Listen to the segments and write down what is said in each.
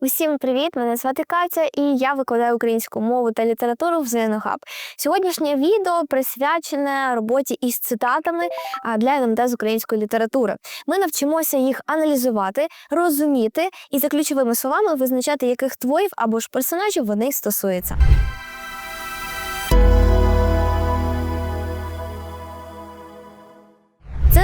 Усім привіт! Мене звати Катя, і я викладаю українську мову та літературу в Зенохаб. Сьогоднішнє відео присвячене роботі із цитатами для НМД з української літератури. Ми навчимося їх аналізувати, розуміти і за ключовими словами визначати, яких творів або ж персонажів вони стосуються.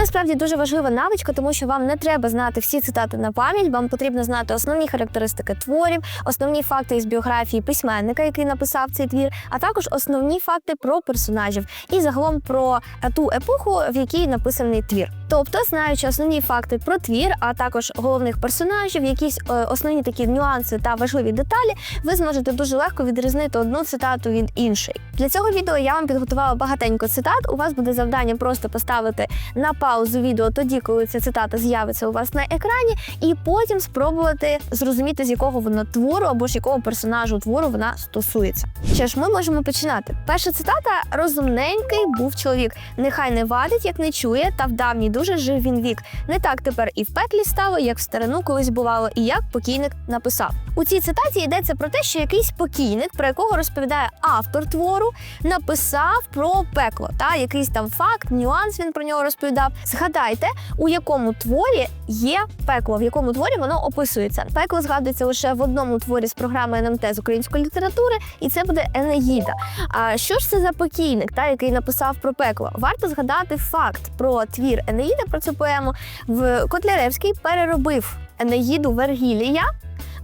Насправді дуже важлива навичка, тому що вам не треба знати всі цитати на пам'ять. Вам потрібно знати основні характеристики творів, основні факти із біографії письменника, який написав цей твір, а також основні факти про персонажів і загалом про ту епоху, в якій написаний твір. Тобто, знаючи основні факти про твір, а також головних персонажів, якісь е, основні такі нюанси та важливі деталі, ви зможете дуже легко відрізнити одну цитату від іншої. Для цього відео я вам підготувала багатенько цитат. У вас буде завдання просто поставити на паузу відео тоді, коли ця цитата з'явиться у вас на екрані, і потім спробувати зрозуміти, з якого воно твору або ж якого персонажу твору вона стосується. Що ж, ми можемо починати. Перша цитата розумненький був чоловік. Нехай не вадить, як не чує, та в давній дуже жив він вік. Не так тепер і в пеклі стало, як в старину колись бувало, і як покійник написав. У цій цитаті йдеться про те, що якийсь покійник, про якого розповідає автор твору, написав про пекло. Та якийсь там факт, нюанс він про нього розповідав. Згадайте, у якому творі є пекло, в якому творі воно описується. Пекло згадується лише в одному творі з програми НМТ з української літератури, і це буде Енеїда. А що ж це за покійник, та який написав про пекло? Варто згадати факт про твір Енеїда, про цю поему. В Котляревський переробив Енеїду Вергілія.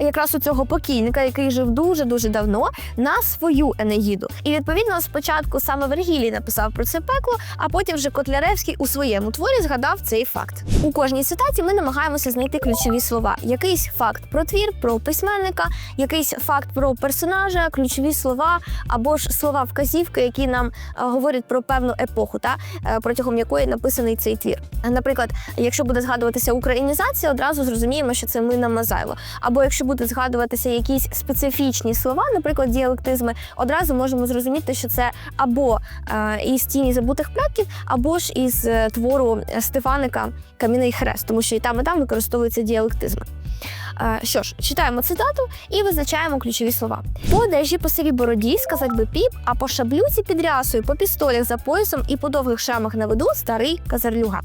Якраз у цього покійника, який жив дуже дуже давно, на свою Енеїду. І відповідно спочатку саме Вергілій написав про це пекло, а потім вже Котляревський у своєму творі згадав цей факт. У кожній цитаті ми намагаємося знайти ключові слова: якийсь факт про твір, про письменника, якийсь факт про персонажа, ключові слова або ж слова вказівки, які нам е, говорять про певну епоху, та е, протягом якої написаний цей твір. Наприклад, якщо буде згадуватися українізація, одразу зрозуміємо, що це Мина Мазайло. Або якщо буде згадуватися якісь специфічні слова, наприклад, діалектизми, одразу можемо зрозуміти, що це або е, із тіні забутих предків, або ж із е, твору Стефаника Кам'яний хрест, тому що і там, і там використовуються діалектизми. Е, Що ж, читаємо цитату і визначаємо ключові слова. По одежі по сивій бороді сказать би піп, а по шаблюці під рясою, по пістолях за поясом і по довгих шрамах на виду старий казарлюга.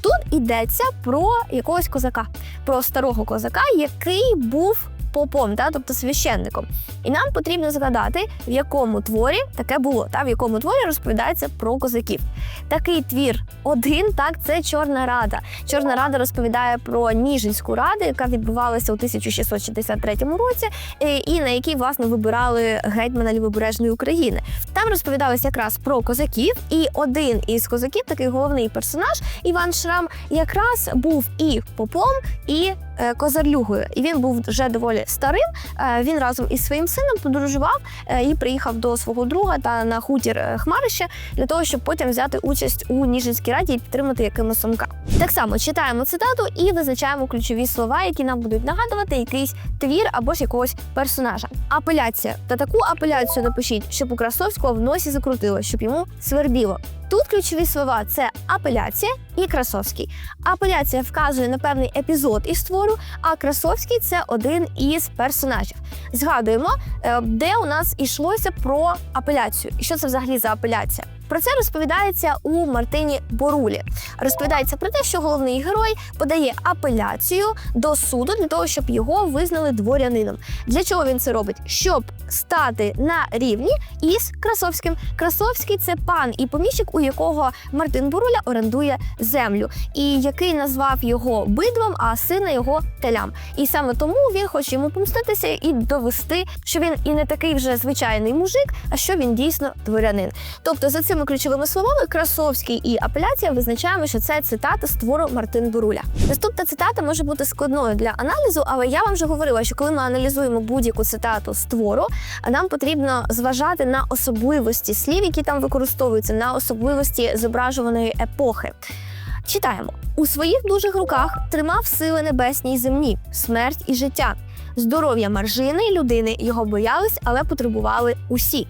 Тут йдеться про якогось козака, про старого козака, який був попом, та, тобто священником. І нам потрібно згадати, в якому творі таке було, та в якому творі розповідається про козаків. Такий твір один, так це Чорна Рада. Чорна Рада розповідає про Ніжинську раду, яка відбувалася у 1663 році, е, і на якій власне вибирали гетьмана лівобережної України. Там розповідалось якраз про козаків, і один із козаків, такий головний персонаж, Іван Шрам, якраз був і попом, і козарлюгою. І він був вже доволі старим. Е, Він разом із своїм сином подорожував е, і приїхав до свого друга та на хутір е, Хмарище для того, щоб потім взяти участь у Ніжинській раді і підтримати якимось Сомка. Так само читаємо цитату і визначаємо ключові слова, які нам будуть нагадувати якийсь твір або ж якогось персонажа. Апеляція та таку апеляцію напишіть, щоб у Красовського в носі закрутило, щоб йому свербіло. Тут ключові слова це апеляція і Красовський. Апеляція вказує на певний епізод із твору, а Красовський це один із персонажів. Згадуємо, е, де у нас йшлося про апеляцію. І що це взагалі за апеляція? Про це розповідається у Мартині Борулі. Розповідається про те, що головний герой подає апеляцію до суду для того, щоб його визнали дворянином. Для чого він це робить? Щоб стати на рівні із Красовським. Красовський це пан і поміщик, у якого Мартин Боруля орендує землю, і який назвав його бидлом, а сина його телям. І саме тому він хоче йому помститися і довести, що він і не такий вже звичайний мужик, а що він дійсно дворянин. Тобто за цими ключовими словами Красовський і апеляція визначаємо, що це цитата з твору Мартин Боруля. Наступна цитата може бути складною для аналізу, але я вам вже говорила, що коли ми аналізуємо будь-яку цитату з твору, нам потрібно зважати на особливості слів, які там використовуються, на особливості зображуваної епохи. Читаємо у своїх дужих руках тримав сили небесні й земні, смерть і життя. Здоров'я маржини людини його боялись, але потребували усі.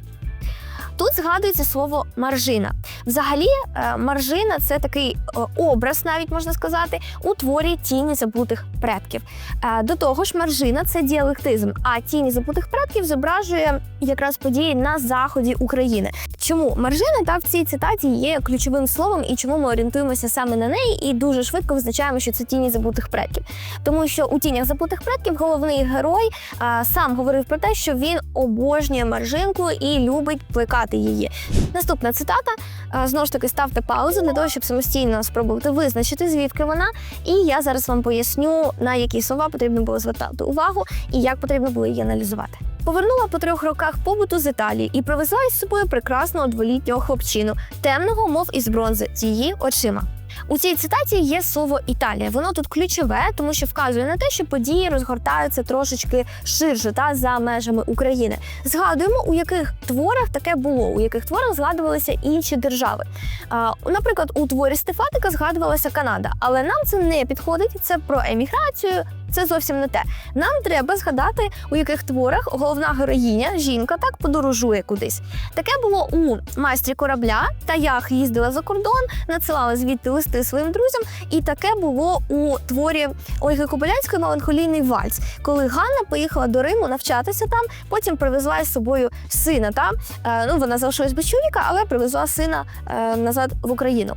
Тут згадується слово маржина. Взагалі, е, маржина це такий е, образ, навіть можна сказати, у творі тіні забутих предків. Е, До того ж, маржина це діалектизм, а тіні забутих предків зображує якраз події на заході України. Чому маржина та в цій цитаті є ключовим словом і чому ми орієнтуємося саме на неї, і дуже швидко визначаємо, що це тіні забутих предків. Тому що у тінях забутих предків головний герой сам говорив про те, що він обожнює маржинку і любить плекати її. Наступна цитата. А, Знову ж таки, ставте паузу для того, щоб самостійно спробувати визначити, звідки вона. І я зараз вам поясню, на які слова потрібно було звертати увагу і як потрібно було її аналізувати. Повернула по трьох роках побуту з Італії і привезла із собою прекрасного дволітнього хлопчину, темного, мов із бронзи, з її очима. У цій цитаті є слово Італія. Воно тут ключове, тому що вказує на те, що події розгортаються трошечки ширше та за межами України. Згадуємо, у яких творах таке було, у яких творах згадувалися інші держави. А, наприклад, у творі Стефатика згадувалася Канада, але нам це не підходить. Це про еміграцію. Це зовсім не те. Нам треба згадати, у яких творах головна героїня, жінка, так подорожує кудись. Таке було у майстрі корабля. Та ях їздила за кордон, надсилала звідти листи своїм друзям. І таке було у творі Ольги Кобилянської Меланхолійний вальс, коли Ганна поїхала до Риму навчатися там, потім привезла із собою сина. Та е, ну вона залишилась без чоловіка, але привезла сина е, назад в Україну.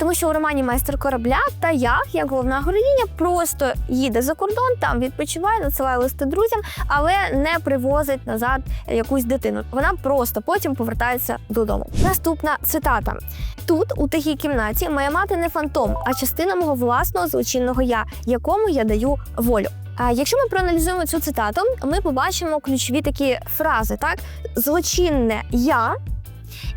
Тому що у романі майстер корабля та ях, як головна героїня, просто їде за кордон, там відпочиває, надсилає листи друзям, але не привозить назад якусь дитину. Вона просто потім повертається додому. Наступна цитата: тут, у тихій кімнаті, моя мати не фантом, а частина мого власного злочинного я, якому я даю волю. Якщо ми проаналізуємо цю цитату, ми побачимо ключові такі фрази: так, злочинне я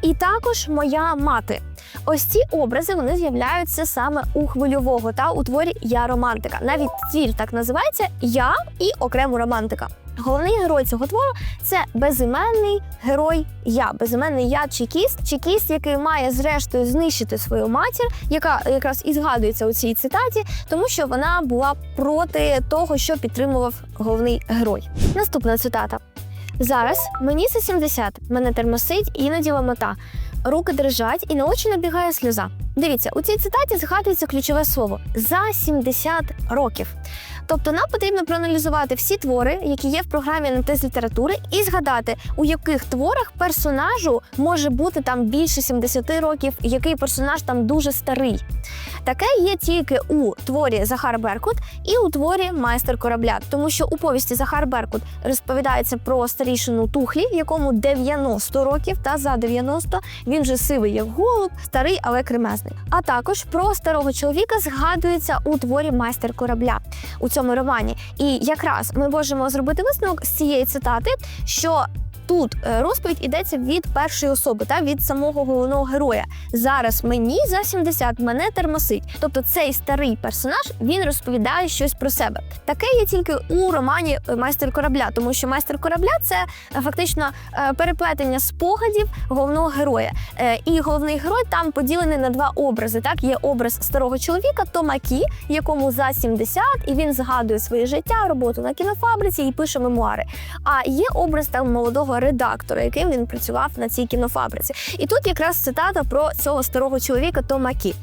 і також моя мати. Ось ці образи вони з'являються саме у хвильового та у творі Я романтика. Навіть твір так називається Я і окремо романтика. Головний герой цього твору це безіменний герой я, безіменний я чекіст, чекіст, який має зрештою знищити свою матір, яка якраз і згадується у цій цитаті, тому що вона була проти того, що підтримував головний герой. Наступна цитата. Зараз мені за 70, мене термосить іноді ламота. Руки дрижать і на очі набігає сльоза. Дивіться, у цій цитаті згадується ключове слово за 70 років. Тобто нам потрібно проаналізувати всі твори, які є в програмі НТ з літератури, і згадати, у яких творах персонажу може бути там більше 70 років, який персонаж там дуже старий. Таке є тільки у творі Захар Беркут і у творі Майстер корабля, тому що у повісті Захар Беркут розповідається про старішину Тухлі, якому 90 років, та за 90 він вже сивий як голуб, старий, але кремезний. А також про старого чоловіка згадується у творі Майстер корабля у цьому романі. І якраз ми можемо зробити висновок з цієї цитати, що тут е, розповідь ідеться від першої особи, та від самого головного героя. Зараз мені за 70, мене термосить. Тобто цей старий персонаж він розповідає щось про себе. Таке є тільки у романі е, Майстер корабля, тому що майстер корабля це е, фактично переплетення спогадів головного героя. І головний герой там поділений на два образи. Так, є образ старого чоловіка Томакі, якому за 70, і він згадує своє життя, роботу на кінофабриці і пише мемуари. А є образ там молодого редактора, яким він працював на цій кінофабриці. І тут якраз цитата про цього старого чоловіка Томакі.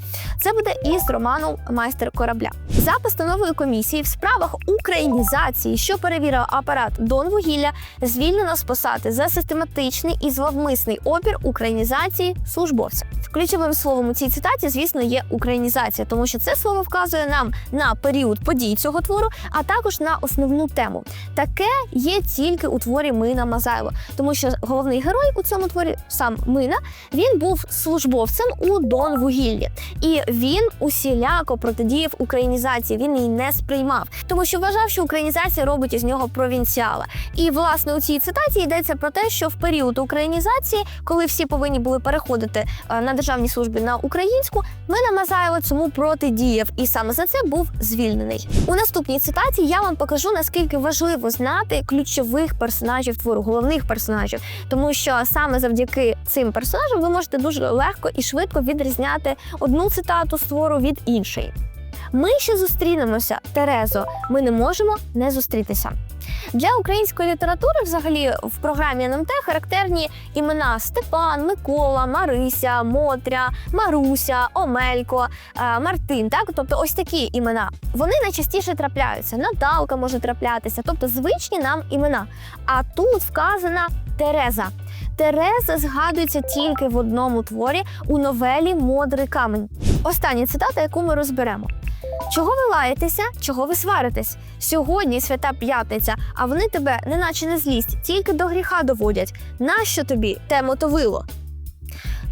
Це буде із роману Майстер корабля. За постановою комісії в справах українізації, що перевірив апарат Донвугілля, звільнено з посади за систематичний і зловмисний опір українізації службовця. Ключовим словом у цій цитаті, звісно, є українізація, тому що це слово вказує нам на період подій цього твору, а також на основну тему. Таке є тільки у творі Мина Мазайло, тому що головний герой у цьому творі, сам Мина, він був службовцем у Донвугіллі, і він усіляко протидіяв українізації. Він її не сприймав, тому що вважав, що українізація робить із нього провінціала. І власне у цій цитаті йдеться про те, що в період українізації, коли всі повинні були переходити е, на державній службі на українську, Мина Мазайло цьому протидіяв, і саме за це був звільнений. У наступній цитаті я вам покажу наскільки важливо знати ключових персонажів твору, головних персонажів, тому що саме завдяки цим персонажам ви можете дуже легко і швидко відрізняти одну цитату з твору від іншої. Ми ще зустрінемося, Терезо. Ми не можемо не зустрітися. Для української літератури, взагалі, в програмі НМТ характерні імена Степан, Микола, Марися, Мотря, Маруся, Омелько, е, Мартин. Так, тобто, ось такі імена. Вони найчастіше трапляються. Наталка може траплятися, тобто звичні нам імена. А тут вказана Тереза. Тереза згадується тільки в одному творі у новелі Модрий камень. Остання цитата, яку ми розберемо. Чого ви лаєтеся, чого ви сваритесь? Сьогодні свята п'ятниця, а вони тебе, неначе не злість, тільки до гріха доводять. Нащо тобі те мотовило?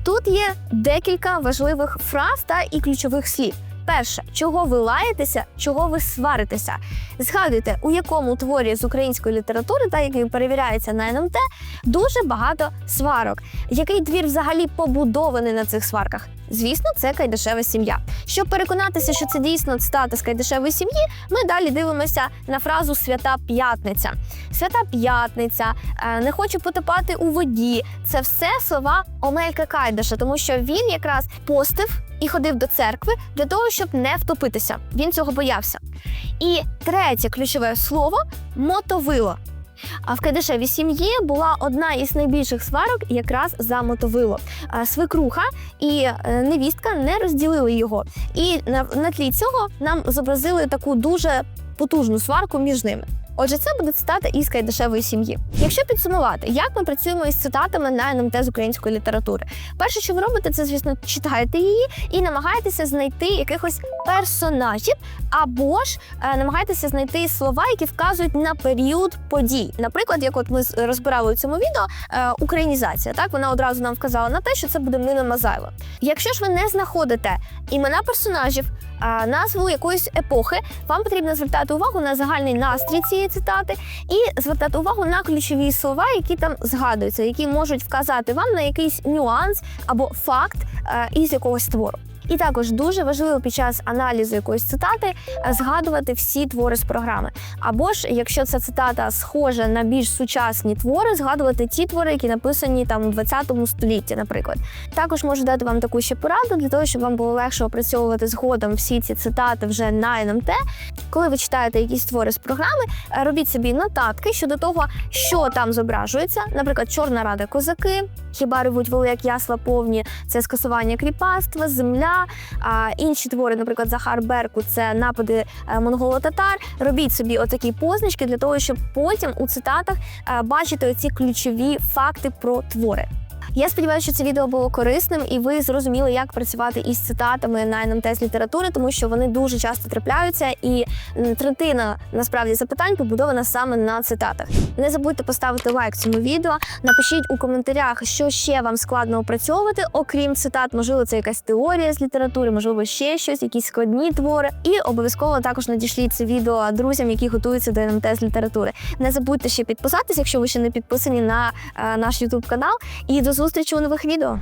Тут є декілька важливих фраз та і ключових слів. Перше, чого ви лаєтеся, чого ви сваритеся. Згадуйте, у якому творі з української літератури, та який перевіряється на НМТ, дуже багато сварок. Який двір взагалі побудований на цих сварках? Звісно, це Кайдашева сім'я. Щоб переконатися, що це дійсно цитата з Кайдашевої сім'ї, ми далі дивимося на фразу Свята П'ятниця. Свята П'ятниця, е, не хочу потопати у воді. Це все слова Омелька Кайдаша, тому що він якраз постив і ходив до церкви для того, щоб не втопитися. Він цього боявся. І третє ключове слово мотовило. А в Кайдашевій сім'ї була одна із найбільших сварок якраз за мотовило. Свекруха і е, невістка не розділили його. І на, на тлі цього нам зобразили таку дуже потужну сварку між ними. Отже, це буде цитата із Кайдашевої сім'ї. Якщо підсумувати, як ми працюємо із цитатами на НМТ з української літератури, перше, що ви робите, це звісно читаєте її і намагаєтеся знайти якихось персонажів, або ж е, намагаєтеся знайти слова, які вказують на період подій. Наприклад, як от ми розбирали у цьому відео, е, українізація. Так вона одразу нам вказала на те, що це буде Нина Мазайло. Якщо ж ви не знаходите імена персонажів, а, назву якоїсь епохи, вам потрібно звертати увагу на загальний настрій цієї цитати і звертати увагу на ключові слова, які там згадуються, які можуть вказати вам на якийсь нюанс або факт е, із якогось твору. І також дуже важливо під час аналізу якоїсь цитати е, згадувати всі твори з програми. Або ж, якщо ця цитата схожа на більш сучасні твори, згадувати ті твори, які написані там у 20 столітті, наприклад. Також можу дати вам таку ще пораду для того, щоб вам було легше опрацьовувати згодом всі ці цитати вже на НМТ. Коли ви читаєте якісь твори з програми, е, робіть собі нотатки щодо того, що там зображується. Наприклад, Чорна рада козаки, хіба ревуть воли, як ясла повні, це скасування кріпацтва, земля. А інші твори, наприклад, Захар Берку, це напади е, монголо-татар. Робіть собі отакі позначки для того, щоб потім у цитатах е, бачити оці ключові факти про твори. Я сподіваюся, що це відео було корисним, і ви зрозуміли, як працювати із цитатами на НМТ з літератури, тому що вони дуже часто трапляються, і третина насправді запитань побудована саме на цитатах. Не забудьте поставити лайк цьому відео. Напишіть у коментарях, що ще вам складно опрацьовувати, окрім цитат. Можливо, це якась теорія з літератури, можливо, ще щось, якісь складні твори. І обов'язково також надішліть це відео друзям, які готуються до НМТ з літератури. Не забудьте ще підписатися, якщо ви ще не підписані на е, наш YouTube канал. І до зустрічі у нових відео.